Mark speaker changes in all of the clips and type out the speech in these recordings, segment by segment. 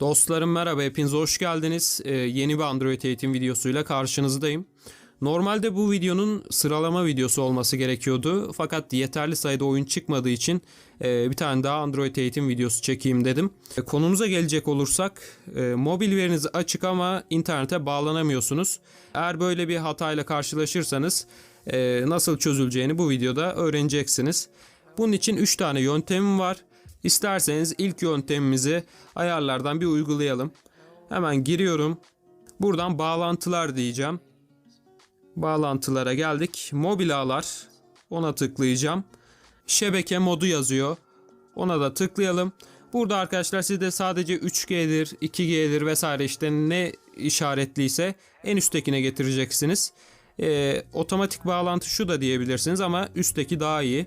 Speaker 1: Dostlarım merhaba, hepiniz hoş geldiniz. Ee, yeni bir Android eğitim videosuyla karşınızdayım. Normalde bu videonun sıralama videosu olması gerekiyordu. Fakat yeterli sayıda oyun çıkmadığı için e, bir tane daha Android eğitim videosu çekeyim dedim. E, konumuza gelecek olursak, e, mobil veriniz açık ama internete bağlanamıyorsunuz. Eğer böyle bir hatayla karşılaşırsanız e, nasıl çözüleceğini bu videoda öğreneceksiniz. Bunun için 3 tane yöntemim var. İsterseniz ilk yöntemimizi ayarlardan bir uygulayalım. Hemen giriyorum. Buradan bağlantılar diyeceğim. Bağlantılara geldik. Mobil ağlar. Ona tıklayacağım. Şebeke modu yazıyor. Ona da tıklayalım. Burada arkadaşlar sizde sadece 3G'dir, 2G'dir vesaire işte ne işaretliyse en üsttekine getireceksiniz. Ee, otomatik bağlantı şu da diyebilirsiniz ama üstteki daha iyi.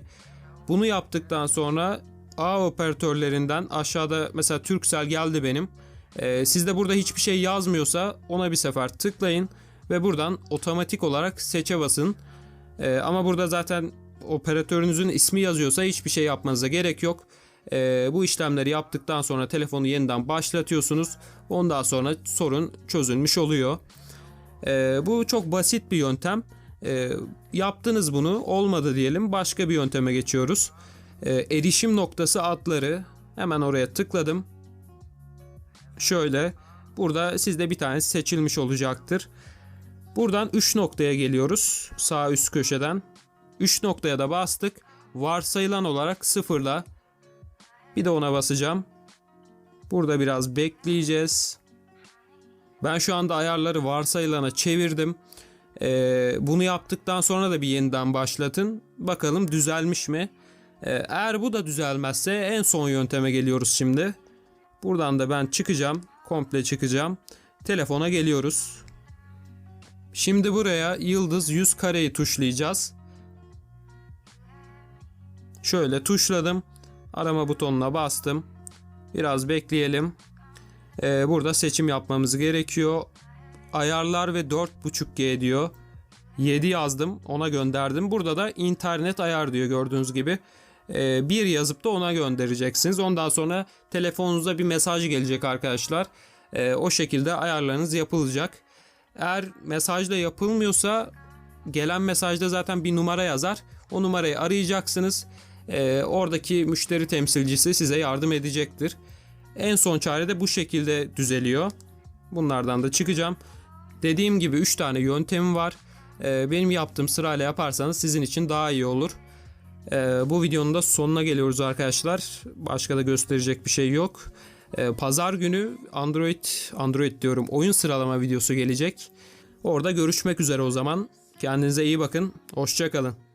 Speaker 1: Bunu yaptıktan sonra ağ operatörlerinden aşağıda mesela Turkcell geldi benim. Ee, sizde burada hiçbir şey yazmıyorsa ona bir sefer tıklayın ve buradan otomatik olarak seçe basın. Ee, ama burada zaten operatörünüzün ismi yazıyorsa hiçbir şey yapmanıza gerek yok. Ee, bu işlemleri yaptıktan sonra telefonu yeniden başlatıyorsunuz. Ondan sonra sorun çözülmüş oluyor. Ee, bu çok basit bir yöntem. Ee, yaptınız bunu olmadı diyelim başka bir yönteme geçiyoruz. Ee, erişim noktası adları hemen oraya tıkladım. Şöyle burada sizde bir tane seçilmiş olacaktır. Buradan 3 noktaya geliyoruz sağ üst köşeden. 3 noktaya da bastık. Varsayılan olarak sıfırla. Bir de ona basacağım. Burada biraz bekleyeceğiz. Ben şu anda ayarları varsayılana çevirdim. Ee, bunu yaptıktan sonra da bir yeniden başlatın. Bakalım düzelmiş mi? Ee, eğer bu da düzelmezse en son yönteme geliyoruz şimdi. Buradan da ben çıkacağım. Komple çıkacağım. Telefona geliyoruz. Şimdi buraya yıldız 100 kareyi tuşlayacağız. Şöyle tuşladım. Arama butonuna bastım. Biraz bekleyelim. Ee, burada seçim yapmamız gerekiyor. Ayarlar ve 4.5G diyor. 7 yazdım ona gönderdim. Burada da internet ayar diyor gördüğünüz gibi. Ee, bir yazıp da ona göndereceksiniz. Ondan sonra telefonunuza bir mesaj gelecek arkadaşlar. Ee, o şekilde ayarlarınız yapılacak. Eğer mesajla yapılmıyorsa gelen mesajda zaten bir numara yazar. O numarayı arayacaksınız. Ee, oradaki müşteri temsilcisi size yardım edecektir. En son çare de bu şekilde düzeliyor. Bunlardan da çıkacağım. Dediğim gibi 3 tane yöntemim var. Benim yaptığım sırayla yaparsanız sizin için daha iyi olur. Ee, bu videonun da sonuna geliyoruz arkadaşlar. Başka da gösterecek bir şey yok. Ee, Pazar günü Android Android diyorum oyun sıralama videosu gelecek. Orada görüşmek üzere o zaman. Kendinize iyi bakın. Hoşçakalın.